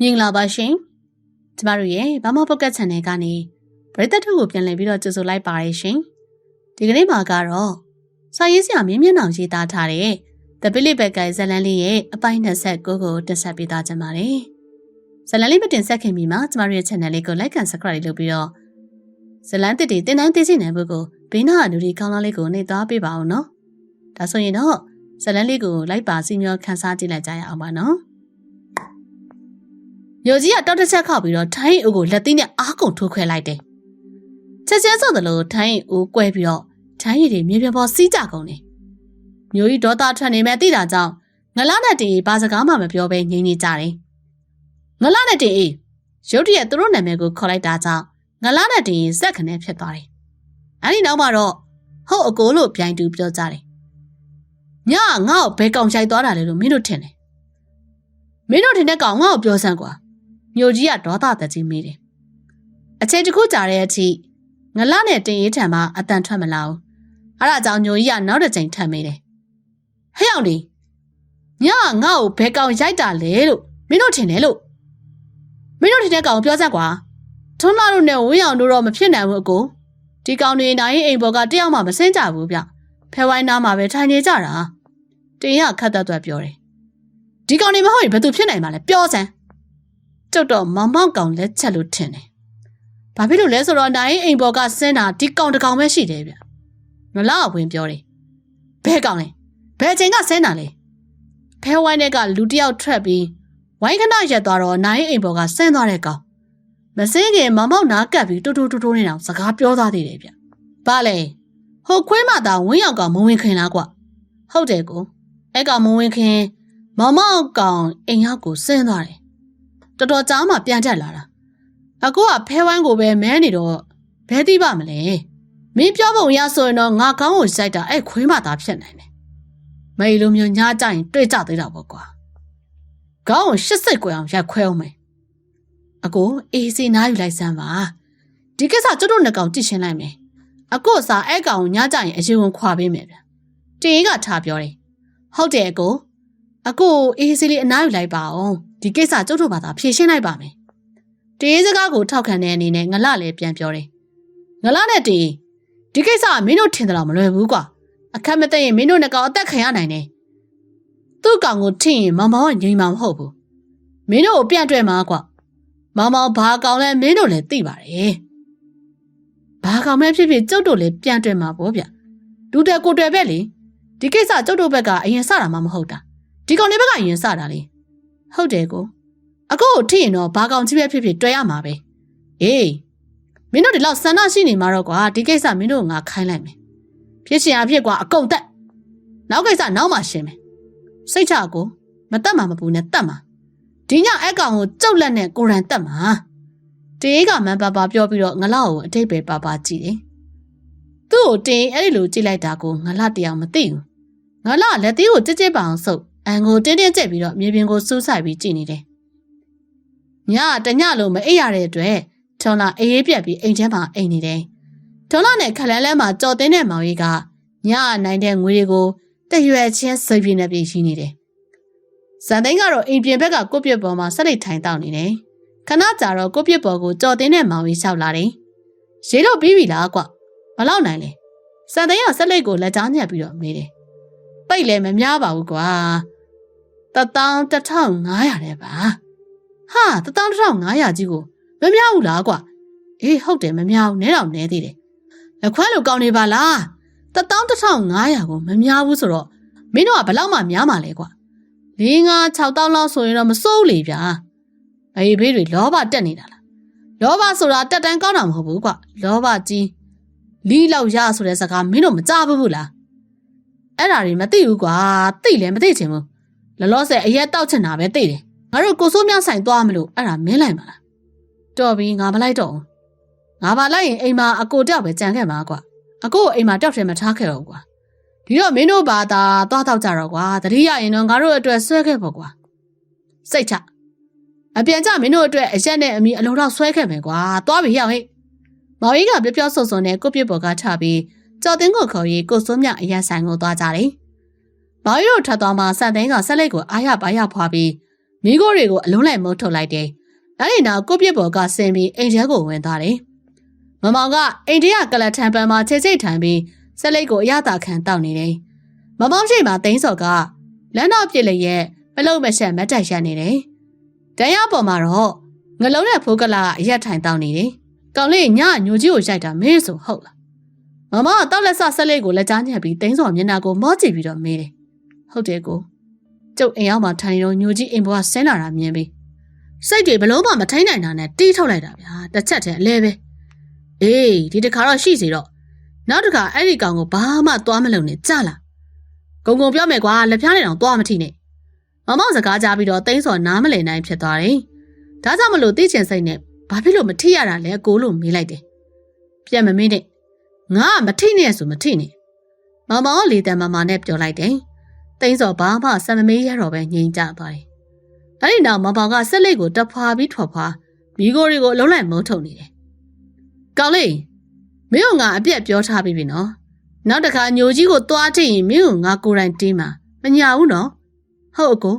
မင်္ဂလာပါရှင်ကျမတို့ရဲ့ဘာမပုတ်ကတ် channel ကနေပရိသတ်ထုကိုပြန်လည်ပြီးတော့ကြိုဆိုလိုက်ပါရရှင်ဒီကနေ့မှာကတော့စာရေးဆရာမင်းမျက်နှာရေးသားထားတဲ့ The Billy Becker ဇာတ်လမ်းလေးရဲ့အပိုင်း29ကိုတင်ဆက်ပေးသားကြပါမယ်ဇာတ်လမ်းလေးမတင်ဆက်ခင်မီမှာကျမတို့ရဲ့ channel လေးကို like and subscribe လုပ်ပြီးတော့ဇာတ်လမ်းတစ်တွေတင်တိုင်းသိရှိနိုင်ဖို့ကိုဘေးနားအလူဒီကောင်းလားလေးကိုနှိပ်သွားပေးပါအောင်နော်ဒါဆိုရင်တော့ဇာတ်လမ်းလေးကိုလိုက်ပါစီမျောခန်းစားကြည့်လိုက်ကြရအောင်ပါနော် မြို့ကြီးကတောက်တစ်ချက်ခောက်ပြီးတော့ထိုင်းအူကိုလက်သီးနဲ့အားကုန်ထိုးခွဲလိုက်တယ်။ချက်ချင်းစော့တယ်လို့ထိုင်းအူကွဲပြီးတော့ထိုင်းရည်တွေမြေပြင်ပေါ်စီးကြကုန်တယ်။မြို့ကြီးဒေါသထွက်နေမဲ့တိတာကြောင့်ငလာနဲ့တေဘာစကားမှမပြောဘဲငြိမ်နေကြတယ်။ငလာနဲ့တေရုတ်တရက်သူတို့နာမည်ကိုခေါ်လိုက်တာကြောင့်ငလာနဲ့တေစက်ခနဲ့ဖြစ်သွားတယ်။အဲဒီနောက်မှာတော့ဟုတ်အကိုလို့ပြိုင်တူပြောကြတယ်။ညငါ့ကိုဘဲကောင်ရှိုက်သွားတာလေလို့မင်းတို့ထင်တယ်။မင်းတို့ထင်တဲ့ကောင်ငါ့ကိုပြောစမ်းကွာ။ မြို့ကြီးကဒေါသတကြီးမိတယ်။အချိန်တစ်ခုကြာတဲ့အထိငလနဲ့တင်ရေးထံမှာအတန်ထွက်မလာဘူး။အဲဒါကြောင့်ညိုကြီးကနောက်တစ်ချိန်ထပ်မိတယ်။ဟဲ့အောင်ဒီညငါ့ကိုဘဲကောင်ရိုက်တာလဲလို့မင်းတို့ထင်တယ်လို့မင်းတို့ထင်တဲ့ကောင်ပြောစမ်းကွာ။ထွန်းလာတို့နဲ့ဝင်းအောင်တို့တော့မဖြစ်နိုင်ဘူးအကို။ဒီကောင်တွေနိုင်ရင်အိမ်ပေါ်ကတယောက်မှမစင်းကြဘူးဗျ။ဖဲဝိုင်းနားမှာပဲထိုင်နေကြတာ။တင်ရခတ်သက်သက်ပြောတယ်။ဒီကောင်တွေမဟုတ်ရင်ဘယ်သူဖြစ်နိုင်မှာလဲပြောစမ်း။ ကျုပ်တော့မောင်မောင်ကောင်လက်ချက်လို့ထင်တယ်။ဘာဖြစ်လို့လဲဆိုတော့နိုင်အိမ်ပေါ်ကဆင်းတာဒီကောင်တကောင်ပဲရှိတယ်ဗျ။မလားဝင်ပြောတယ်။ဘဲကောင်လဲ။ဘဲချိန်ကဆင်းတာလဲ။ဖဲဝိုင်းတဲ့ကလူတယောက်ထွက်ပြီးဝိုင်းခဏရက်သွားတော့နိုင်အိမ်ပေါ်ကဆင်းသွားတဲ့ကောင်။မစင်းခင်မောင်မောင်နားကပ်ပြီးတူတူတူတူနေအောင်စကားပြောသားသေးတယ်ဗျ။ဘာလဲ။ဟိုခွေးမသာဝင်းရောက်ကောင်မဝင်ခင်လားကွ။ဟုတ်တယ်ကို။အဲ့ကောင်မဝင်ခင်မောင်မောင်ကောင်အိမ်ရောက်ကိုဆင်းသွားတယ် တော်တော်ကြားမှပြန်တက်လာတာအကိုကဖဲဝိုင်းကိုပဲမဲနေတော့ဘဲသိပါမလဲမင်းပြောပုံရဆိုရင်တော့ငါကောင်းကိုစိုက်တာအဲ့ခွေးမသာဖြစ်နိုင်တယ်မေလိုမျိုးညားကြရင်တွေ့ကြသေးတာပေါ့ကွာကောင်းကိုရှစ်စိတ်ကွယ်အောင်ရက်ခွဲအောင်မယ်အကိုအေးစီနားယူလိုက်စမ်းပါဒီကိစ္စကျွတ်တို့နှစ်ကောင်ကြည့်ရှင်းလိုက်မယ်အကိုစာအဲ့ကောင်ညကြရင်အရင်ဝင်ခွာပေးမယ်ဗျတေးကထားပြောတယ်ဟုတ်တယ်အကိုအကိုအေးစီလေးအနားယူလိုက်ပါအောင် ဒီကိစ္စကျုပ်တို့ဘာသာဖြေရှင်းလိုက်ပါမယ်။တေးစကားကိုထောက်ခံတဲ့အနေနဲ့ငလလည်းပြန်ပြောတယ်။ငလနဲ့တေးဒီကိစ္စကမင်းတို့ထင်တယ်လို့မလွယ်ဘူးကွာ။အခက်မသိရင်မင်းတို့နှစ်ကောင်အသက်ခံရနိုင်တယ်။သူ့ကောင်ကိုထင်ရင်မောင်မောင်ကငြိမ်မှာမဟုတ်ဘူး။မင်းတို့ကိုပြန့်တွေ့မှာကွာ။မောင်မောင်ဘာကောင်လဲမင်းတို့လည်းသိပါတယ်။ဘာကောင်မဲဖြစ်ဖြစ်ကျုပ်တို့လည်းပြန့်တွေ့မှာပေါ့ဗျ။ဒူတယ်ကိုတွေ့ပဲလေ။ဒီကိစ္စကျုပ်တို့ဘက်ကအရင်စတာမှမဟုတ်တာ။ဒီကောင်တွေဘက်ကအရင်စတာလေ။ ဟုတ်တယ်ကိုအကိုကိုထိရင်တော့ဘာကောင်ကြီးပဲဖြစ်ဖြစ်တွေ့ရမှာပဲအေးမင်းတို့ဒီလောက်ဆန္ဒရှိနေမှာတော့ကွာဒီကိစ္စမင်းတို့ငါခိုင်းလိုက်မယ်ဖြစ်ရှင်အဖြစ်ကွာအကုန်တက်နောက်ကိစ္စနောက်မှရှင်းမယ်စိတ်ချကိုမတက်မှာမပူနဲ့တက်မှာဒီညအကောင်ကိုကြောက်လက်နဲ့ကိုရန်တက်မှာတေးကမန်ပါပါပြောပြီးတော့ငလောက်ကိုအတိတ်ပဲပါပါကြည့်တယ်သူ့ကိုတင်းအဲ့ဒီလိုကြည့်လိုက်တာကိုငလတရားမသိဘူးငလလက်သေးကိုကြစ်ကြစ်ပအောင်ဆုပ် အန်ကိုတင်းတင်းကျက်ပြီးတော့မြေပြင်ကိုစူးစိုက်ပြီးကြည့်နေတယ်။ညတညလုံးမအိပ်ရတဲ့အတွက်ထုံလာအေးအေးပြက်ပြီးအိမ်ထဲမှာအိမ်နေတယ်။ထုံလာနဲ့ခလန်းလန်းမှာကြော်တင်းတဲ့မောင်ကြီးကညနိုင်တဲ့ငွေတွေကိုတရွယ်ချင်းစိတ်ပြင်းနေပြီးရှိနေတယ်။ဇန်သိန်းကတော့အိမ်ပြင်ဘက်ကကိုပြစ်ပေါ်မှာဆက်လက်ထိုင်တောက်နေတယ်။ခဏကြာတော့ကိုပြစ်ပေါ်ကိုကြော်တင်းတဲ့မောင်ကြီးလျှောက်လာတယ်။ရေတော့ပြီးပြီလားကွ။မလောက်နိုင်လေ။ဇန်သိန်းကဆက်လက်ကိုလက်ကြားညက်ပြီးတော့မေးတယ်။ပိတ်လည်းမများပါဘူးကွာ တထောင်1500တဲ့ပါဟာတထောင်1500ကြီးကိုမမြောက်ဘူးလားကွာအေးဟုတ်တယ်မမြောက်နဲတော့နဲသေးတယ်လက်ခွဲလိုကောင်းနေပါလားတထောင်1500ကိုမမြောက်ဘူးဆိုတော့မင်းတို့ကဘလောက်မှများမှာလဲကွာ၄၅6တောင်းလောက်ဆိုရင်တော့မစိုးလေဗျာအေးဘေးတွေလောဘတက်နေတာလားလောဘဆိုတာတက်တန်းကောင်းတာမဟုတ်ဘူးကွာလောဘကြီးလီးလောက်ရဆိုတဲ့စကားမင်းတို့မကြဘူးလားအဲ့ဒါတွေမသိဘူးကွာသိလည်းမသိချင်ဘူး လလောဆယ်အရက်တောက်ချင်တာပဲသိတယ်ငါတို့ကိုစိုးမြဆိုင်သွားမလို့အဲ့ဒါမင်းလိုက်မလားတော်ပြီငါမလိုက်တော့ဘူးငါပါလိုက်ရင်အိမ်မှာအကိုတောက်ပဲကြံခဲ့မှာကွာအကိုအိမ်မှာတောက်တယ်မထားခဲ့တော့ကွာဒီတော့မင်းတို့ဘာသာသွားတော့ကြတော့ကွာတတိယရင်တော့ငါတို့အတွက်ဆွဲခဲ့ပေါ့ကွာစိတ်ချအပြန်ကြမင်းတို့အတွက်အရက်နဲ့အမီအလုံးတော့ဆွဲခဲ့မယ်ကွာသွားပြီရောက်ဟိမောင်ကြီးကပြောပြောဆုံဆုံနဲ့ကိုပြစ်ပေါ်ကထပြီးကြော်တင်းကိုခေါ်ပြီးကိုစိုးမြအရက်ဆိုင်ကိုသွားကြတယ် မောင်ရီတို့ထပ်သွားမှစံသိန်းကဆက်လက်ကိုအားရပါရဖွာပြီးမိခိုးတွေကိုအလုံးလိုက်မုတ်ထုတ်လိုက်တယ်။အဲဒီနောက်ကိုပြစ်ပေါ်ကဆင်းပြီးအိမ်ထဲကိုဝင်သွားတယ်။မမောင်ကအိမ်ထဲကကလတ်ထံပန်မှာခြေချိတ်ထိုင်ပြီးဆက်လိတ်ကိုအရသာခံတောက်နေတယ်။မမောင်ရှိမှသိန်းစော်ကလမ်းတော်ပြစ်လျက်မလုံမရှက်မတ်တက်ရနေတယ်။တန်းရပေါ်မှာတော့ငလုံးနဲ့ဖိုးကလာအရက်ထိုင်တောက်နေတယ်။ကောင်လေးညညိုကြီးကိုရိုက်တာမင်းဆိုဟုတ်လား။မမကတောက်လက်ဆဆက်လိတ်ကိုလက်ချညက်ပြီးသိန်းစော်မျက်နှာကိုမောကြည့်ပြီးတော့မေးတယ်။ ဟုတ်တယ်ကိုကျုပ်အိမ်ရောက်မှထိုင်တော့ညိုကြီးအိမ်ပေါ်ကဆင်းလာတာမြင်ပြီးစိတ်တွေဘလို့မှမထိန်နိုင်တာနဲ့တီးထုတ်လိုက်တာဗျာတစ်ချက်တည်းအလဲပဲအေးဒီတစ်ခါတော့ရှိစီတော့နောက်တစ်ခါအဲ့ဒီကောင်ကိုဘာမှသွားမလုပ်နဲ့ကြလားဂုံဂုံပြောမယ်ကွာလက်ဖျားနေတော့သွားမထိနဲ့မမောင်စကားကြားပြီးတော့တိန်းစော်နားမလည်နိုင်ဖြစ်သွားတယ်ဒါကြောင့်မလို့သိချင်စိတ်နဲ့ဘာဖြစ်လို့မထိရတာလဲကိုလို့မေးလိုက်တယ်ပြက်မမင်းနဲ့ငါကမထိနဲ့ဆိုမထိနဲ့မမောင်ကလေတံမမာနဲ့ပြောလိုက်တယ် တိန်းစော်ဘာမှစမမေးရတော့ပဲငြိမ်ကြသွားတယ်။အဲဒီနောက်မဘောင်ကဆက်လက်ကိုတဖွာပြီးထွက်ဖွာမိโกတွေကိုအလုံးလိုက်မုန်းထုတ်နေတယ်။ကောင်းလေးမင်းကငါအပြက်ပြောထားပြီးပြီနော်။နောက်တစ်ခါညိုကြီးကိုသွားထိရင်မင်းကငါကိုယ်တိုင်တင်းမှာမညာဘူးနော်။ဟုတ်အကို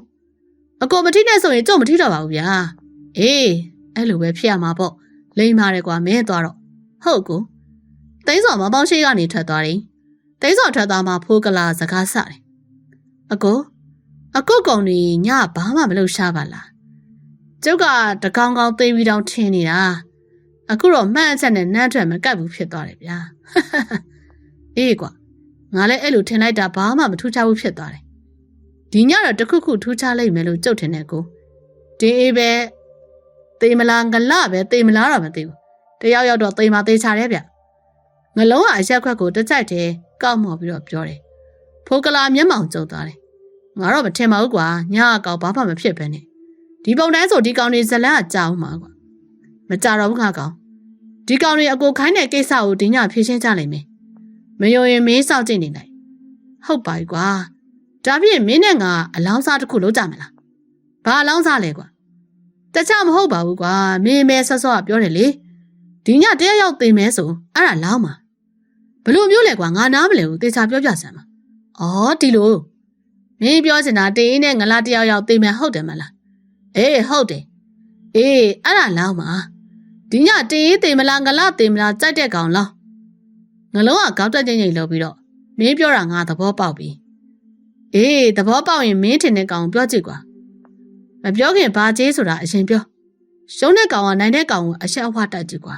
အကိုမထိနဲ့ဆိုရင်ကြုံမထိတော့ပါဘူးဗျာ။အေးအဲ့လိုပဲဖြစ်ရမှာပေါ့။လိမ့်ပါတယ်ကွာမင်းသွားတော့ဟုတ်အကိုတိန်းစော်မပေါင်းရှိကနေထွက်သွားတယ်။တိန်းစော်ထွက်သွားမှဖိုးကလာစကားဆတယ် အကိုအကုတ်ကောင်တွေညဘာမှမလုပ်ရှားပါလားကျုပ်ကတကောင်ကောင်သိပြီးတောင်ထင်းနေတာအခုတော့မှန်းအချက်နဲ့နန်းထွက်မကတ်ဘူးဖြစ်သွားတယ်ဗျာအေးကွာငါလည်းအဲ့လိုထင်လိုက်တာဘာမှမထူးခြားဘူးဖြစ်သွားတယ်ဒီညတော့တခုခုထူးခြားလိုက်မယ်လို့ကြုတ်ထင်တယ်ကိုတင်းအေးပဲတေးမလားငလပဲတေးမလားတော့မသိဘူးတယောက်ယောက်တော့တေးမသေးချတယ်ဗျငလုံးကအရက်ခွက်ကိုတကြိုက်တယ်ကောက်မော်ပြီးတော့ပြောတယ်ဖိုးကလာမျက်မှောင်ကျုံသွားတယ် ငါတော့မထင်ပါဘူးကွာညအကောင်ဘာမှမဖြစ်ပဲနဲ့ဒီပုံတိုင်းဆိုဒီကောင်တွေဇလန်းကကြောက်မှာကွာမကြတော့ဘူးငါကောင်ဒီကောင်တွေအကိုခိုင်းတဲ့ကိစ္စကိုဒီညဖြေရှင်းကြလိမ့်မယ်မယုံရင်မင်းစောင့်ကြည့်နေလိုက်ဟုတ်ပါပြီကွာဒါဖြင့်မင်းနဲ့ငါအလောင်းစားတစ်ခုလုပ်ကြမလားဘာအလောင်းစားလဲကွာတခြားမဟုတ်ပါဘူးကွာမင်းမဲဆော့ဆော့ကပြောတယ်လေဒီညတရက်ရောက်သိမယ်ဆိုအဲ့ဒါလောင်းမှာဘလို့မျိုးလဲကွာငါနားမလဲဘူးတေချာပြောပြစမ်းပါဩဒီလို မင်းပြောချင်တာတင်းအင်းနဲ့ငလာတယောက်ယောက်သိမယ်ဟုတ်တယ်မလားအေးဟုတ်တယ်အေးအဲ့ဒါလောက်ပါဒီညတင်းရေးသိမလားငလာသိမလားကြိုက်တဲ့ကောင်လောက်ငလုံးကကောက်တက်ချင်းချင်းလှုပ်ပြီးတော့မင်းပြောတာငါသဘောပေါက်ပြီအေးသဘောပေါက်ရင်မင်းထင်တဲ့ကောင်ပြောကြည့်ကွာမပြောခင်ဘာကျေးဆိုတာအရင်ပြောရှုံးတဲ့ကောင်ကနိုင်တဲ့ကောင်ကိုအဆက်အဝတိုက်ကြည့်ကွာ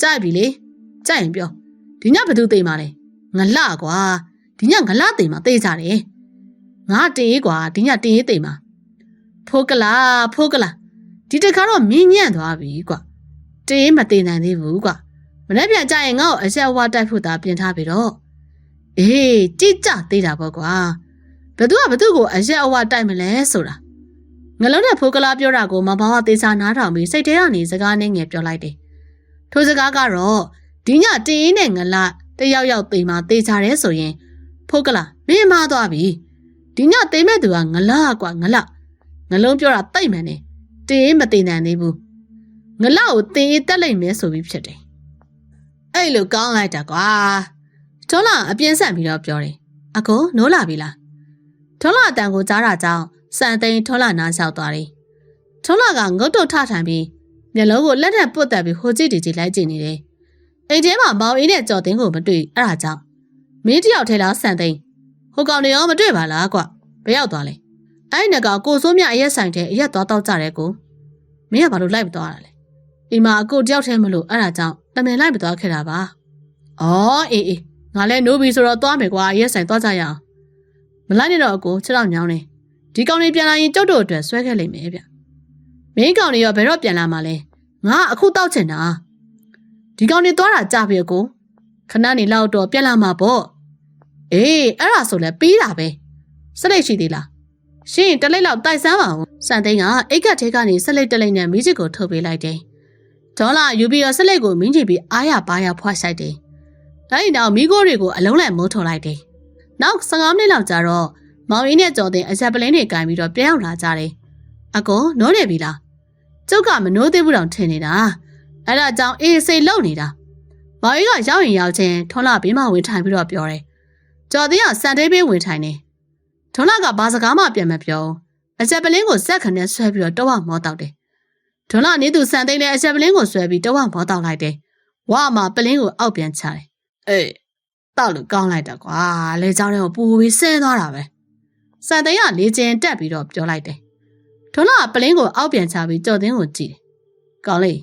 ကြိုက်ပြီလေကြိုက်ရင်ပြောဒီညဘယ်သူသိမှာလဲငလကွာဒီညငလသိမှာသိကြတယ် ငါတင်ရေးကွာဒီညတင်ရေးသိမှာဖိုးကလာဖိုးကလာဒီတခါတော့မင်းညံ့သွားပြီကွာတင်ရေးမသိနိုင်သေးဘူးကွာမနေ့ပြန်ကြရင်ငါ့ကိုအဆက်အဝတိုက်ဖို့သာပြင်ထားပြီတော့အေးကြည့်ကြသေးတာပေါ့ကွာဘသူကဘသူကိုအရက်အဝတိုက်မလဲဆိုတာငလုံးနဲ့ဖိုးကလာပြောတာကိုမဘောင်ကသေချာနားထောင်ပြီးစိတ်ထဲကနေစကားနဲ့ငယ်ပြောလိုက်တယ်ထိုစကားကတော့ဒီညတင်ရင်နဲ့ငလတယောက်ယောက်သိမ်းမှသေချာတယ်ဆိုရင်ဖိုးကလာမင်းမသွားပြီ ဒီညသိမဲ့သူကငလာကွာငလငလုံးပြောတာတိတ်မှန်နေတေးမသိနိုင်သေးဘူးငလကိုတေးတက်လိုက်မယ်ဆိုပြီးဖြစ်တယ်အဲ့လိုကောင်းလိုက်တာကွာဒေါ်လာအပြင်းဆက်ပြီးတော့ပြောတယ်အကိုနိုးလာပြီလားဒေါ်လာအတန်ကိုကြားတာကြောင့်စံသိန်းဒေါ်လာနားလျှောက်သွားတယ်ဒေါ်လာကငုတ်တုတ်ထထိုင်ပြီးမျက်လုံးကိုလက်ထပ်ပုတ်တက်ပြီးဟိုကြည့်တီကြည့်လိုက်ကြည့်နေတယ်အိမ်ထဲမှာမောင်အင်းနဲ့ကြော်တင်းကိုမတွေ့အဲ့ဒါကြောင့်မင်းတယောက်ထဲလားစံသိန်း ဟိုကောင်တွေရောမတွေ့ပါလားကွဘယ်ရောက်သွားလဲအဲ့နကောင်ကိုစိုးမြအရက်ဆိုင်တဲ့အရက်သွားတော့ကြတယ်ကိုမင်းကဘာလို့လိုက်မသွားတာလဲဒီမှာအကိုတယောက်ထဲမလို့အဲ့ဒါကြောင့်တမင်လိုက်မသွားခဲ့တာပါအော်အေးအေးငါလဲနိုးပြီဆိုတော့သွားမယ်ကွာအရက်ဆိုင်သွားကြရအောင်မလိုက်နဲ့တော့အကိုချက်တော့ညောင်းနေဒီကောင်တွေပြန်လာရင်ကျုပ်တို့အတွက်ဆွဲခဲ့လိမ့်မယ်ဗျမင်းကောင်တွေရောဘယ်တော့ပြန်လာမှာလဲငါအခုတောက်ချင်တာဒီကောင်တွေသွားတာကြပြီအကိုခဏနေလောက်တော့ပြန်လာမှာပေါ့ အေးအဲ့ဒါဆိုလဲပြီးတာပဲစလိတ်ရှိသေးလားရှင်တလိတ်လောက်တိုက်ဆန်းပါဦးစံသိန်းကအိတ်ကတ်ထဲကနေစလိတ်တလိတ်နဲ့မီးချစ်ကိုထုတ်ပေးလိုက်တယ်ဒေါ်လာယူပြီးတော့စလိတ်ကိုမင်းချပြီးအားရပါရဖွာဆိုင်တယ်အဲဒီနောက်မိခိုးတွေကိုအလုံးလိုက်မိုးထုတ်လိုက်တယ်နောက်15မိနစ်လောက်ကြာတော့မောင်ရင်းနဲ့ကြော်တဲ့အဆက်ပလင်းတွေကင်ပြီးတော့ပြန်ရောက်လာကြတယ်အကောနိုးနေပြီလားကျုပ်ကမနိုးသေးဘူးတောင်ထင်နေတာအဲ့ဒါကြောင့်အေးစိတ်လုံနေတာမောင်ရင်းကရောက်ရင်ရောက်ချင်းထွန်းလာဘေးမှာဝင်ထိုင်ပြီးတော့ပြောတယ် ကျော်သေးကစံတေးပေးဝင်ထိုင်နေဒေါ်လာကဘာစကားမှပြန်မပြောအချက်ပလင်းကိုစက်ခနဲ့ဆွဲပြီးတော့တဝမောတောက်တယ်ထွန်းလာနေသူစံသိန်းလည်းအချက်ပလင်းကိုဆွဲပြီးတဝမောတောက်လိုက်တယ်ဝါမှာပလင်းကိုအောက်ပြန်ချတယ်အေးတောက်လို့ကောင်းလိုက်တာကွာလေကြောင်းတွေကိုပူပြီးဆင်းသွားတာပဲစံသိန်းကလေကျင်တက်ပြီးတော့ပြောလိုက်တယ်ထွန်းလာပလင်းကိုအောက်ပြန်ချပြီးကြော်သိန်းကိုကြည့်တယ်ကောင်းလေ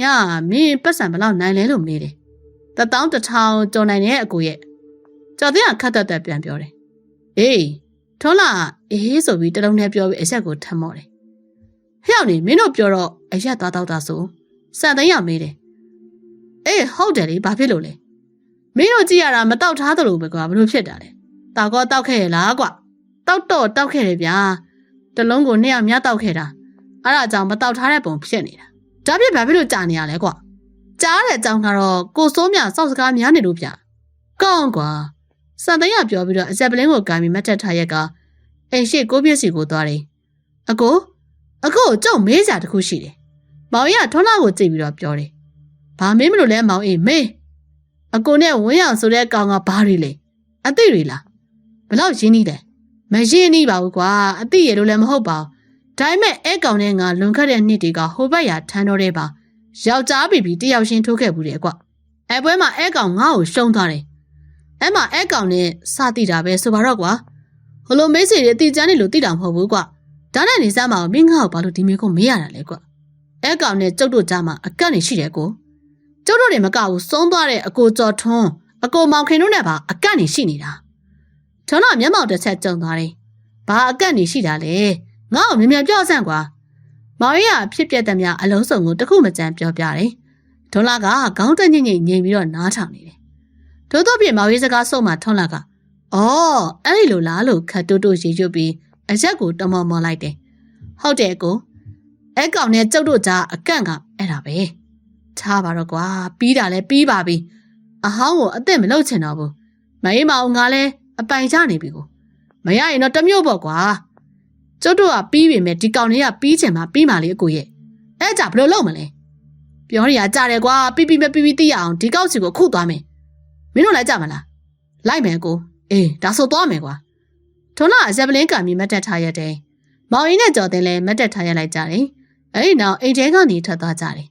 ညာမင်းပတ်စံဘလောက်နိုင်လဲလို့မေးတယ်တတောင်းတစ်ထောင်ကြော်နိုင်တဲ့အကိုရဲ့ ကြော်သိန်းကခတ်တက်တက်ပြန်ပြောတယ်အေးထွန်းလာအေးဆိုပြီးတလုံးနဲ့ပြောပြီးအဆက်ကိုထမ်းမော့တယ်ဟဲ့အောင်နေမင်းတို့ပြောတော့အရက်သွားတော့တာဆိုစံသိန်းရမေးတယ်အေးဟုတ်တယ်လေဘာဖြစ်လို့လဲမင်းတို့ကြည့်ရတာမတောက်ထားသလိုပဲကွာဘလို့ဖြစ်တာလဲတောက်ကောတောက်ခဲ့ရလားကွာတောက်တော့တောက်ခဲ့တယ်ဗျာတလုံးကိုနှစ်ယောက်များတောက်ခဲ့တာအဲ့ဒါကြောင့်မတောက်ထားတဲ့ပုံဖြစ်နေတာဒါဖြစ်ဘာဖြစ်လို့ကြာနေရလဲကွာကြားတဲ့အကြောင်းကတော့ကိုစိုးမြစောက်စကားများနေလို့ဗျကောင်းကွာ စံသိန်းကပြောပြီးတော့အဆက်ပလင်းကိုကန်ပြီးမတ်တက်ထားရက်ကအိမ်ရှိကိုပြည့်စီကိုသွားတယ်အကိုအကိုကြောက်မေးစရာတခုရှိတယ်မောင်ရထွန်းလာကိုကြည့်ပြီးတော့ပြောတယ်ဘာမင်းမလို့လဲမောင်အေးမေးအကိုနဲ့ဝင်းအောင်ဆိုတဲ့ကောင်ကဘာတွေလဲအသိတွေလားဘလောက်ရင်းနှီးလဲမရင်းနှီးပါဘူးကွာအသိရလို့လည်းမဟုတ်ပါဘူးဒါပေမဲ့အဲကောင်နဲ့ငါလွန်ခတ်တဲ့နှစ်တွေကဟိုဘက်ရထမ်းတော့တဲ့ပါယောက်ျားပြီပြီတယောက်ချင်းထိုးခဲ့ဘူးတယ်ကွအဲပွဲမှာအဲကောင်ငါ့ကိုရှုံးသွားတယ် အဲ့မှာအဲကောင်နဲ့စတိတာပဲဆိုပါတော့ကွာဟိုလိုမေးစီတွေအတိကျန်းနေလို့တိတာမဟုတ်ဘူးကွာဒါနဲ့နေစားမအောင်မင်းငါ့ကိုဘာလို့ဒီမျိုးကိုမေးရတာလဲကွာအဲကောင်နဲ့ကျုပ်တို့ကြားမှာအကန့်နေရှိတယ်ကိုကျုပ်တို့တွေမကဘူးဆုံးသွားတဲ့အကိုကျော်ထွန်းအကိုမောင်ခင်တို့နဲ့ပါအကန့်နေရှိနေတာထွန်းတော့မျက်မှောက်တစ်ချက်ကြုံသွားတယ်ဘာအကန့်နေရှိတာလဲငါ့ကိုမြင်မြန်ပြောစမ်းကွာမောင်ရဖြစ်ပြတဲ့များအလုံးစုံကိုတခုမကြမ်းပြောပြတယ်ထွန်းလာကခေါင်းတက်ညိမ့်ညိမ့်ငြိမ်ပြီးတော့နားထောင်နေတယ် ထို့သောပြင်မောင်ရေးစကားဆုံးမှထွန်းလာကအော်အဲ့ဒီလိုလားလို့ခတ်တိုးတိုးရေရွတ်ပြီးအရက်ကိုတမော်မော်လိုက်တယ်ဟုတ်တယ်ကိုအဲ့ကောင်နဲ့ကျုပ်တို့ကြားအကန့်ကအဲ့ဒါပဲထားပါတော့ကွာပြီးတာလဲပြီးပါပြီအဟောင်းကိုအသက်မလုပ်ချင်တော့ဘူးမအေးမအောင်ငါလဲအပိုင်ချနေပြီကိုမရရင်တော့တမျိုးပေါ့ကွာကျုပ်တို့ကပြီးပြီမဲ့ဒီကောင်လေးကပြီးချင်မှပြီးမှလေအကိုရဲ့အဲ့ကြဘယ်လိုလုပ်မလဲပြောရရကြတယ်ကွာပြီးပြီးမပြီးပြီးသိရအောင်ဒီကောက်စီကိုခုသွားမယ် မင်းတို့လည်းကြမလားလိုက်မယ်ကိုအေးဒါဆိုသွားမယ်ကွာထွန်းလာအဇက်ပလင်းကံပြီးမတ်တက်ထားရတဲ့မောင်ရင်နဲ့ကြော်တင်လဲမတ်တက်ထားရလိုက်ကြတယ်အဲ့ဒီနောက်အိမ်ထဲကနေထွက်သွားကြတယ်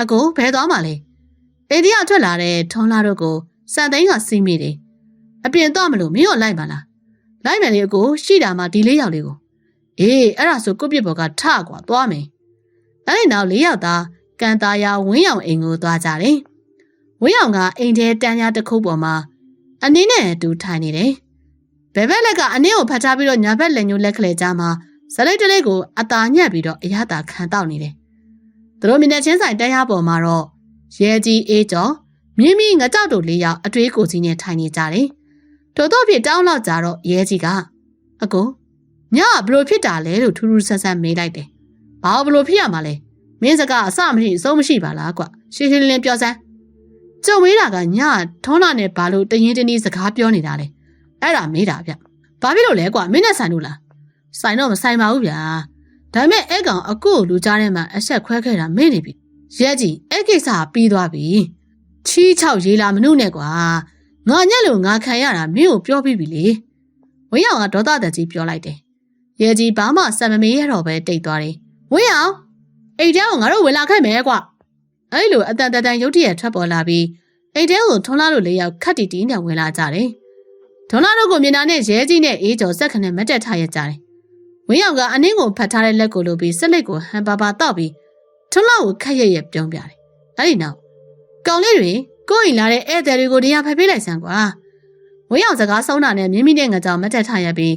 အကိုဘယ်သွားမှလဲအိမ်ထဲကထွက်လာတဲ့ထွန်းလာတို့ကိုစံသိန်းကစီးမိတယ်အပြင်တော့မလို့မင်းရောလိုက်ပါလားလိုက်မယ်လေအကိုရှိတာမှဒီလေးယောက်လေးကိုအေးအဲ့ဒါဆိုကုတ်ပြစ်ဘော်ကထကွာသွားမယ်အဲ့ဒီနောက်လေးယောက်သားကန်သားရဝင်းရောင်အိမ်ကိုသွားကြတယ် ဝင်းရောင်ကအိမ်ထဲတန်းရတစ်ခုပေါ်မှာအနည်းနဲ့အတူထိုင်နေတယ်ဘယ်ဘက်လက်ကအနည်းကိုဖတ်ထားပြီးတော့ညာဘက်လက်ညှိုးလက်ကလေးကြားမှာဇလိတ်တလေးကိုအသာညက်ပြီးတော့အရသာခံတောက်နေတယ်သူတို့မျက်နှာချင်းဆိုင်တရားပေါ်မှာတော့ရဲကြီးအေးကျော်မြင်းမီငကြောက်တို့လေးယောက်အတွေးကိုကြီးနဲ့ထိုင်နေကြတယ်ထို့တော့ဖြစ်တောင်းလောက်ကြတော့ရဲကြီးကအကိုညကဘလို့ဖြစ်တာလဲလို့ထူးထူးဆန်းဆန်းမေးလိုက်တယ်။ဘာဘလို့ဖြစ်ရမှာလဲ။မင်းစကားအစမရှိအဆုံးမရှိပါလားကွ။ရှင်းရှင်းလင်းလင်းပြောစမ်း။ ကြုံမေးတာကညထုံးလာနဲ့ဘာလို့တရင်တနည်းစကားပြောနေတာလဲ။အဲ့ဒါမေးတာဗျ။ဘာဖြစ်လို့လဲကွမင်းနဲ့ဆိုင်လို့လား။ဆိုင်တော့မဆိုင်ပါဘူးဗျာ။ဒါပေမဲ့အဲ့ကောင်အကိုလူကြားထဲမှာအဆက်ခွဲခဲ့တာမေ့နေပြီ။ရဲကြီးအဲ့ကိစ္စပြီးသွားပြီ။ချီးချောက်ရေးလာမနှုတ်နဲ့ကွာ။ငါညက်လို့ငါခံရတာမင်းကိုပြောပြီးပြီလေ။ဝင်းအောင်ကဒေါသတကြီးပြောလိုက်တယ်။ရဲကြီးဘာမှစံမမေးရတော့ပဲတိတ်သွားတယ်။ဝင်းအောင်အိတ်ထဲကိုငါတို့ဝင်လာခဲ့မယ်ကွ။ အဲ့လိုအတန်တန်ရုတ်တရက်ထွက်ပေါ်လာပြီးအိတ်ထဲကိုထွန်းလာလို့လေးယောက်ခတ်တီတီနဲ့ဝင်လာကြတယ်။ထွန်းလာတို့ကိုမြင်တာနဲ့ရဲကြီးနဲ့အေးကျော်စက်ခနဲ့မတ်တက်ထားရကြတယ်။ဝင်းအောင်ကအနင်းကိုဖတ်ထားတဲ့လက်ကိုလိုပြီးစက်လက်ကိုဟန်ပါပါတောက်ပြီးထွန်းလာကိုခက်ရက်ရက်ပြုံးပြတယ်။အဲ့ဒီနောက်ကောင်လေးတွေကိုအိမ်လာတဲ့ဧည့်သည်တွေကိုတရားဖယ်ပေးလိုက်စမ်းကွာ။ဝင်းအောင်စကားဆုံးတာနဲ့မြင်းမိတဲ့ငကြောင်မတ်တက်ထားရပြီး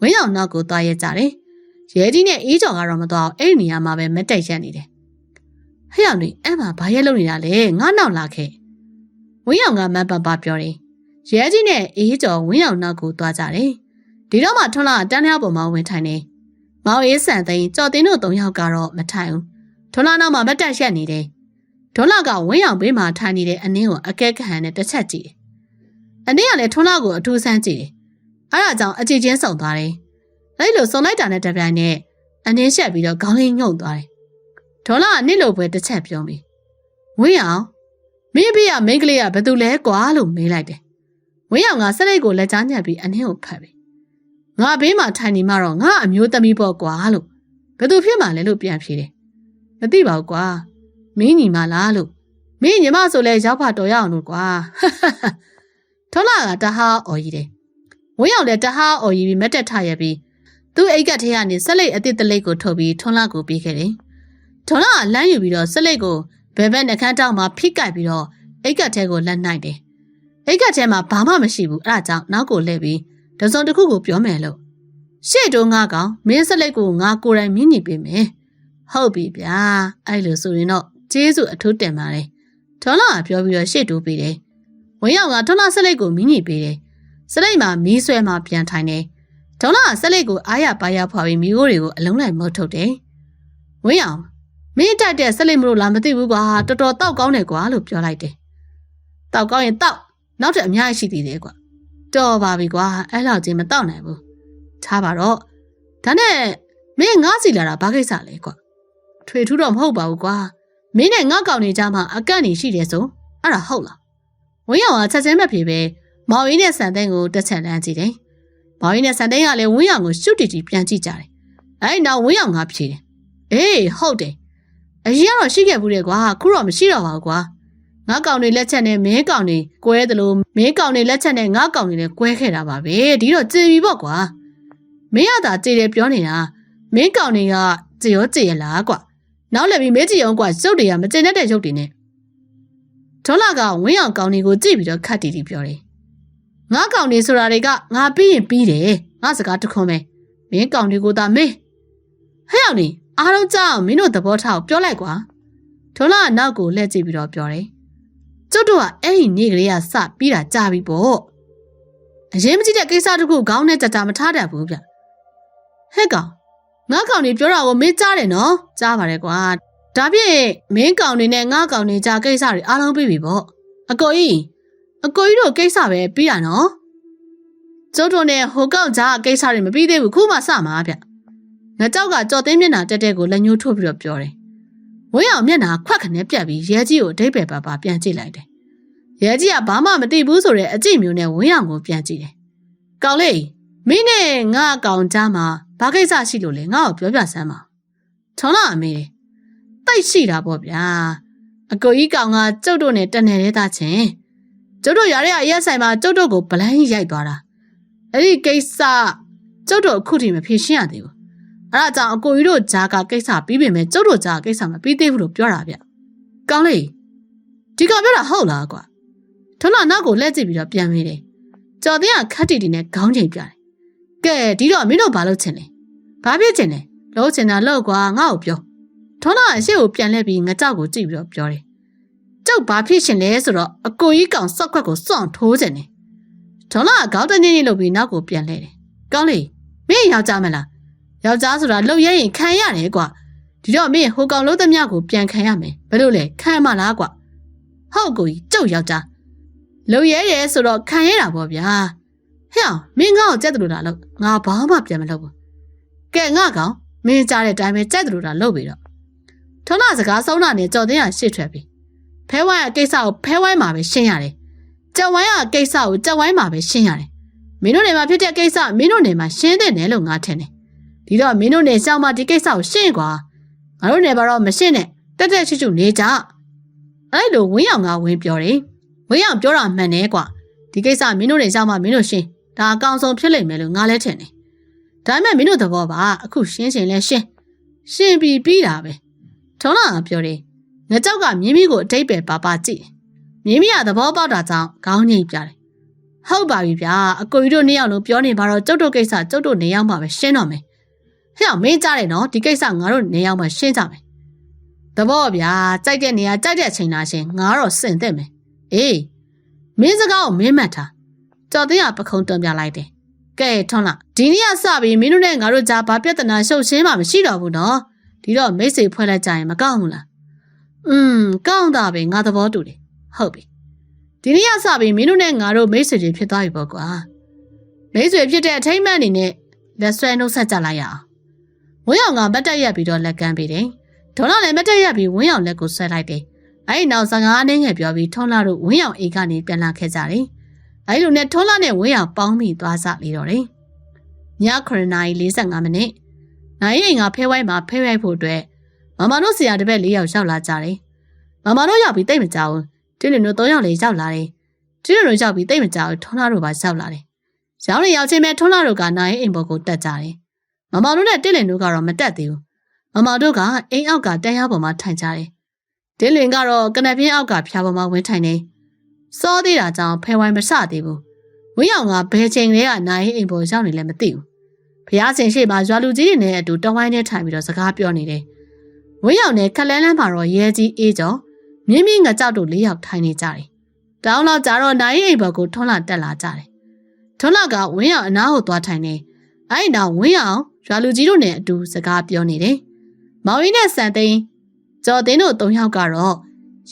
ဝင်းအောင်နောက်ကိုသွားရကြတယ်။ရဲကြီးနဲ့အေးကျော်ကတော့မသွားအောင်အဲ့ဒီနေရာမှာပဲမတ်တက်ရက်နေတယ်။ ဟဲ့အောင်နေအဲ့မှာဘာရဲလုံနေတာလဲငါနောက်လာခဲ့။ဝင်းအောင်ကမန်ပန်ပါပြောတယ်။ရဲကြီးနဲ့အေးကျော်ဝင်းအောင်နောက်ကိုသွားကြတယ်။ဒီတော့မှထွန်းလာတန်းလျားပေါ်မှာဝင်ထိုင်နေ။မောင်အေးဆန်သိန်းကြော်တင်းတို့၃ယောက်ကတော့မထိုင်ဘူး။ထွန်းလာနောက်မှာမတ်တက်ရက်နေတယ်။ဒေါ်လာကဝင်းအောင်ဘေးမှာထိုင်နေတဲ့အနင်းကိုအကဲကဟန်နဲ့တစ်ချက်ကြည့်တယ်။အနင်းကလည်းထွန်းလာကိုအထူးဆန်းကြည့်တယ်။အဲဒါကြောင့်အကြည့်ချင်းစုံသွားတယ်။အဲ့လိုစုံလိုက်တာနဲ့တပြိုင်နက်အနင်းရှက်ပြီးတော့ခေါင်းလေးညှုံသွားတယ်။ ဒေါ်လာကနစ်လိုပွဲတစ်ချက်ပြောပြီးဝင်းအောင်မင်းဖေးကမိန်းကလေးကဘယ်သူလဲကွာလို့မေးလိုက်တယ်။ဝင်းအောင်ကစရိတ်ကိုလက်ချညက်ပြီးအနင်းကိုဖတ်ပြီးဝငါဘေးမှာထိုင်နေမှတော့ငါအမျိုးသမီးပေါ့ကွာလို့ဘယ်သူဖြစ်မှလဲလို့ပြန်ဖြေတယ်မသိပါဘူးကွာမင်းညီမလားလို့မင်းညီမဆိုလဲရောက်ဖတော်ရအောင်လို့ကွာထုံးလာကတဟားအော်ကြီးတယ်ဝင်းရောက်လဲတဟားအော်ကြီးပြီးမက်တက်ထရပြီးသူ့အိတ်ကထဲကနေဆက်လက်အစ်စ်တလိတ်ကိုထုတ်ပြီးထွန်းလာကိုပေးခဲ့တယ် ထွန်းလာကလမ်းယူပြီးတော့ဆက်လက်ကိုဘဲဘက်နှခမ်းတောက်မှာဖိကိုက်ပြီးတော့အိတ်ကထဲကိုလက်နိုင်တယ်အိတ်ကထဲမှာဘာမှမရှိဘူးအဲ့ဒါကြောင့်နောက်ကိုလှည့်ပြီးတစုံတစ်ခုကိုပြောမယ်လို့ရှေ့တုန်းကကောင်မင်းဆက်လက်ကိုငါကိုယ်တိုင်မြင်နေပေးမယ်ဟုတ်ပြီဗျာအဲ့လိုဆိုရင်တော့ကျေးဇူးအထူးတင်ပါတယ်ထွန်းလာကပြောပြီးတော့ရှေ့တိုးပေးတယ်ဝင်းရောက်ကထွန်းလာဆက်လက်ကိုမြင်နေပေးတယ်စလိတ်မှာမီးဆွဲမှာပြန်ထိုင်တယ်ဒေါ်လာကဆက်လက်ကိုအားရပါရဖွာပြီးမိခိုးတွေကိုအလုံးလိုက်မုတ်ထုတ်တယ်ဝင်းအောင် မင်းတက်တဲ့ဆက်လက်မလို့လားမသိဘူးကွာတော်တော်တောက်ကောင်းတယ်ကွာလို့ပြောလိုက်တယ်တောက်ကောင်းရင်တောက်နောက်ထပ်အများကြီးရှိသေးတယ်ကွာတော်ပါပြီကွာအဲ့လောက်ချင်းမတောက်နိုင်ဘူးထားပါတော့ဒါနဲ့မင်းငါးစီလာတာဘာကိစ္စလဲကွာထွေထူးတော့မဟုတ်ပါဘူးကွာမင်းနဲ့ငါ့ကောင်နေကြမှာအကန့်နေရှိတယ်ဆိုအဲ့ဒါဟုတ်လားဝင်းအောင်ကချက်ချင်းမပြေပဲမောင်ရင်းနဲ့ဆန်သိန်းကိုတက်ချက်လန်းကြည့်တယ်မောင်ရင်းနဲ့ဆန်သိန်းကလည်းဝင်းအောင်ကိုရှုတီတီပြန်ကြည့်ကြတယ်အဲ့နောက်ဝင်းအောင်ကဖြေတယ်အေးဟုတ်တယ် အရင်ကတော့ရှိခဲ့ဘူးတယ်ကွာခုတော့မရှိတော့ပါဘူးကွာငါကောင်တွေလက်ချက်နဲ့မင်းကောင်တွေကွဲတယ်လို့မင်းကောင်တွေလက်ချက်နဲ့ငါကောင်တွေလည်းကွဲခဲ့တာပါပဲဒီတော့ကြည်ပြီပေါ့ကွာမင်းရတာကြည်တယ်ပြောနေတာမင်းကောင်တွေကကြည်ရောကြည်ရလားကွာနောက်လည်းပြီးမေးကြည့်အောင်ကွာရုပ်တွေကမကျင်တတ်တဲ့ရုပ်တွေနဲ့ဒေါ်လာကဝင်းအောင်ကောင်တွေကိုကြည့်ပြီးတော့ခတ်တီတီပြောတယ်ငါကောင်တွေဆိုတာတွေကငါပြီးရင်ပြီးတယ်ငါစကားတခွန်းပဲမင်းကောင်တွေကိုသာမေးဟဲ့အောင်နေ အားလုံးကြောက်မင်းတို့သဘောထားကိုပြောလိုက်ကွာဒေါ်လာကနောက်ကိုလှည့်ကြည့်ပြီးတော့ပြောတယ်ကျုပ်တို့ကအဲ့ဒီနေ့ကလေးကစပြီးတာကြာပြီပေါ့အရင်မကြည့်တဲ့ကိစ္စတခုခေါင်းနဲ့ကြကြမထားတတ်ဘူးဗျဟဲ့ကောင်ငါကောင်တွေပြောတာကိုမင်းကြားတယ်နော်ကြားပါတယ်ကွာဒါဖြင့်မင်းကောင်တွေနဲ့ငါကောင်တွေကြားကိစ္စတွေအားလုံးပြီးပြီပေါ့အကိုကြီးအကိုကြီးတို့ကိစ္စပဲပြီးတာနော်ကျုပ်တို့နဲ့ဟိုကောက်ကြားကိစ္စတွေမပြီးသေးဘူးခုမှစမှာဗျ ငါကြောက်ကကြော်သိမ်းမျက်နှာတက်တဲ့ကိုလက်ညှိုးထိုးပြီးတော့ပြောတယ်ဝင်းအောင်မျက်နှာခွက်ခနဲ့ပြတ်ပြီးရဲကြီးကိုအဓိပ္ပာယ်ပါပါပြန်ကြည့်လိုက်တယ်ရဲကြီးကဘာမှမသိဘူးဆိုတဲ့အကြည့်မျိုးနဲ့ဝင်းအောင်ကိုပြန်ကြည့်တယ်ကောင်လေးမင်းနဲ့ငါကောင်ကြားမှာဘာကိစ္စရှိလို့လဲငါ့ကိုပြောပြစမ်းပါထုံးလာအမေတိတ်ရှိတာပေါ့ဗျာအကိုကြီးကောင်ကကျုပ်တို့နဲ့တနယ်သေးတာချင်းကျုပ်တို့ရတဲ့အရက်ဆိုင်မှာကျုပ်တို့ကိုဗလန်းရိုက်သွားတာအဲ့ဒီကိစ္စကျုပ်တို့အခုထိမဖြေရှင်းရသေးဘူး အဲ့ဒါကြောင့်အကိုကြီးတို့ဂျာကကိစ္စပြီးပြီမဲ့ကျုပ်တို့ဂျာကိစ္စမပြီးသေးဘူးလို့ပြောတာဗျကောင်းလေဒီကောင်ပြောတာဟုတ်လားကွာထုံးလာနောက်ကိုလက်ကြည့်ပြီးတော့ပြန်မေးတယ်ကြော်တဲ့ကခတ်တီတီနဲ့ခေါင်းချိန်ပြတယ်ကဲဒီတော့မင်းတို့ဘာလုပ်ချင်လဲဘာဖြစ်ချင်လဲလုပ်ချင်တာလုပ်ကွာငါ့ကိုပြောထုံးလာအရှိကိုပြန်လှည့်ပြီးငကြောက်ကိုကြည့်ပြီးတော့ပြောတယ်ကျုပ်ဘာဖြစ်ရှင်လဲဆိုတော့အကိုကြီးကောင်စော့ခွက်ကိုစွန့်ထိုးချင်တယ်ထုံးလာခေါင်းတညင်းညင်းလုပ်ပြီးနောက်ကိုပြန်လှည့်တယ်ကောင်းလေမင်းယောက်ျားမလား ယောက်ျားဆိုတာလှုပ်ရဲရင်ခံရတယ်ကွာဒီတော့မင်းဟိုကောင်လုံးသမျှကိုပြန်ခံရမယ်ဘယ်လိုလဲခံမလားကွာဟုတ်ကိုကြီးကျုပ်ယောက်ျားလှုပ်ရဲရဲဆိုတော့ခံရတာပေါ့ဗျာဟဲ့အောင်မင်းငါ့ကိုကြက်တယ်လို့လားလို့ငါဘာမှပြန်မလုပ်ဘူးကဲငါကောင်မင်းကြားတဲ့အတိုင်းပဲကြက်တယ်လို့လားလုပ်ပြီတော့ထုံးလာစကားဆုံးတာနဲ့ကြော်တင်းရရှေ့ထွက်ပြီဖဲဝိုင်းကကိစ္စကိုဖဲဝိုင်းမှာပဲရှင်းရတယ်ကြက်ဝိုင်းကကိစ္စကိုကြက်ဝိုင်းမှာပဲရှင်းရတယ်မင်းတို့နေမှာဖြစ်တဲ့ကိစ္စမင်းတို့နေမှာရှင်းတဲ့နယ်လို့ငါထင်တယ် ဒီတော့မင်းတို့နေရှောင်းမဒီကိစ္စကိုရှင်းကွာငါတို့နေပါတော့မရှင်းနဲ့တက်တက်ချွတ်ချွတ်နေကြအဲ့လိုဝင်းအောင်ကဝင်းပြောတယ်ဝင်းအောင်ပြောတာမှန်တယ်ကွာဒီကိစ္စမင်းတို့နေရှောင်းမမင်းတို့ရှင်းဒါအကောင်ဆုံးဖြစ်လိမ့်မယ်လို့ငါလည်းထင်တယ်ဒါပေမဲ့မင်းတို့သဘောပါအခုရှင်းရှင်းလဲရှင်းရှင်းပြီးပြီးတာပဲထုံးလာကပြောတယ်ငကြောက်ကမြင်းမီကိုအတိတ်ပဲပါပါကြည့်မြင်းမီကသဘောပေါက်တာကြောင့်ခေါင်းငိတ်ပြတယ်ဟုတ်ပါပြီဗျာအကိုကြီးတို့နှစ်ယောက်လုံးပြောနေပါတော့ကျုပ်တို့ကိစ္စကျုပ်တို့နေရောက်မှာပဲရှင်းတော့မယ် ဟဲ့အောင်မင်းကြားတယ်နော်ဒီကိစ္စငါတို့နေရောက်မှာရှင်းကြမယ်သဘောဗျာကြိုက်တဲ့နေရာကြိုက်တဲ့အချိန်လာရှင်ငါတော့စင်သက်မယ်အေးမင်းစကားကိုမင်းမှတ်ထားကြော်သိရပခုံးတွန်းပြလိုက်တယ်ကဲထွန်းလာဒီနေ့ကစပြီးမင်းတို့နဲ့ငါတို့ကြားဘာပြဿနာရှုပ်ရှင်းမှမရှိတော့ဘူးနော်ဒီတော့မိတ်ဆွေဖွဲ့လိုက်ကြရင်မကောက်ဘူးလားอืมကောင်းတာပဲငါသဘောတူတယ်ဟုတ်ပြီဒီနေ့ကစပြီးမင်းတို့နဲ့ငါတို့မိတ်ဆွေတွေဖြစ်သွားပြီပေါ့ကွာမိတ်ဆွေဖြစ်တဲ့အထိမ့်မှန်နေနဲ့လက်ဆွဲနှုတ်ဆက်ကြလိုက်ရအောင် ဝင်းအောင်ကမတ်တက်ရက်ပြီးတော့လက်ကမ်းပေးတယ်ဒေါ်လာလည်းမတ်တက်ရက်ပြီးဝင်းအောင်လက်ကိုဆွဲလိုက်တယ်အဲဒီနောက်စကားအနေငယ်ပြောပြီးထုံးလာတို့ဝင်းအောင်အိတ်ကနေပြန်လာခဲ့ကြတယ်အဲဒီလိုနဲ့ထုံးလာနဲ့ဝင်းအောင်ပေါင်းမိသွားစလေတော့တယ်ည9:45မိနစ်နိုင်ရင်ကဖဲဝိုင်းမှာဖဲရိုက်ဖို့အတွက်မမတို့ဆရာတစ်ပည့်၄ယောက်ရောက်လာကြတယ်မမတို့ရောက်ပြီးတိတ်မကြဘူးတင်းလင်တို့၃ယောက်လည်းရောက်လာတယ်တင်းလင်တို့ရောက်ပြီးတိတ်မကြဘူးထုံးလာတို့ပါရောက်လာတယ်ရောက်နေရောက်ချင်းပဲထုံးလာတို့ကနိုင်ရင်အိမ်ပေါ်ကိုတက်ကြတယ် မမတို့နဲ့တင်းလင်တို့ကတော့မတက်သေးဘူးမမတို့ကအိမ်အောက်ကတန်းရပေါ်မှာထိုင်ကြတယ်တင်းလင်ကတော့ကနပြင်းအောက်ကဖျားပေါ်မှာဝင်ထိုင်နေစောသေးတာကြောင့်ဖဲဝိုင်းမစသေးဘူးဝင်းရောင်ကဘယ်ချိန်လေးကနိုင်အိမ်ပေါ်ရောက်နေလဲမသိဘူး။ဖះဆင်ရှိမှရွာလူကြီးတွေနဲ့အတူတောင်းဝိုင်းနဲ့ထိုင်ပြီးတော့စကားပြောနေတယ်။ဝင်းရောင်နဲ့ခက်လန်းလန်းမှာတော့ရဲကြီးအေးကျော်မြင်းမြင့်ငကြောက်တို့လေးယောက်ထိုင်နေကြတယ်။တောင်းတော့ကြတော့နိုင်အိမ်ပေါ်ကိုထွန်းလာတက်လာကြတယ်။ထွန်းလာကဝင်းရောင်အနားကိုသွားထိုင်နေ။အဲ့နောက်ဝင်းရောင် ရွာလူကြီးတို့နဲ့အတူစကားပြောနေတယ်။မောင်ကြီးနဲ့စံသိန်းကျော်သိန်းတို့၃ယောက်ကတော့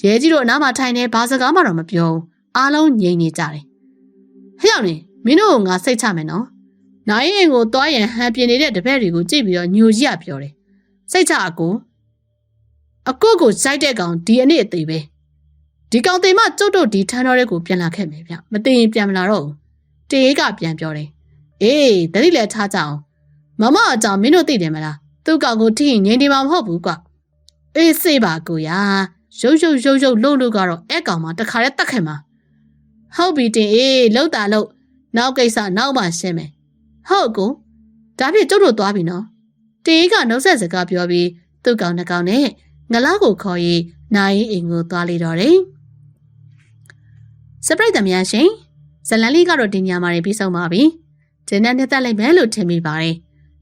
ရဲကြီးတို့အနားမှာထိုင်နေဘာစကားမှတော့မပြောဘူး။အားလုံးငြိမ်နေကြတယ်။ဟဲ့အောင်နေမင်းတို့ကငါစိတ်ချမယ်နော်။နိုင်ရင်ကိုတွားရင်ဟန်ပြင်းနေတဲ့တပည့်တွေကိုကြည့်ပြီးတော့ညိုကြီးကပြောတယ်။စိတ်ချအကိုအကိုကိုစိုက်တဲ့ကောင်ဒီအနည်းအသေးပဲ။ဒီကောင်သေးမှကျုပ်တို့ဒီထန်းတော်တွေကိုပြန်လာခဲ့မယ်ဗျ။မသိရင်ပြန်မလာတော့ဘူး။တေးကပြန်ပြောတယ်။အေးတတိလည်းထားကြအောင်။ မမအကြောင်းမင်းတို့သိတယ်မလား။သူ့ကောင်ကိုထိရင်ငြိမ်နေမှာမဟုတ်ဘူးကွ။အေးစေးပါကိုရာ။ရုပ်ရုပ်ရုပ်ရုပ်လှုပ်လို့ကတော့အဲ့ကောင်မှတခါတည်းတတ်ခဲ့မှာ။ဟုတ်ပြီတင်အေးလှုပ်တာလှုပ်နောက်ကိစ္စနောက်မှရှင်းမယ်ဟုတ်ကိုဒါဖြင့်ကျုပ်တို့သွားပြီနော်တင်အေးကနှုတ်ဆက်စကားပြောပြီးသူ့ကောင်နှကောင်နဲ့ငလားကိုခေါ်ရေးနိုင်အိမ်ကိုသွားလေတော့တယ်စပရိတ်သမ ्या ရှင်ဇလန်လေးကတော့ဒီညမှာနေပြီးဆုံးပါပြီဒီနေ့နှစ်သက်လိုက်မယ်လို့ထင်မိပါတယ်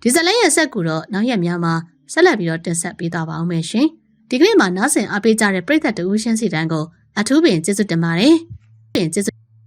ဒီဇလန်ရဲ့ဆက်ကူတော့နောက်ရက်များမှာဆက်လက်ပြီးတော့တင်ဆက်ပေးသွားပါအောင်မယ်ရှင်ဒီကနေ့မှာနားဆင်အားပေးကြတဲ့ပရိသတ်တူရှင်းစီတန်းကိုအထူးပင်ကျေးဇူးတင်ပါတယ်ပင်ကျေးဇူး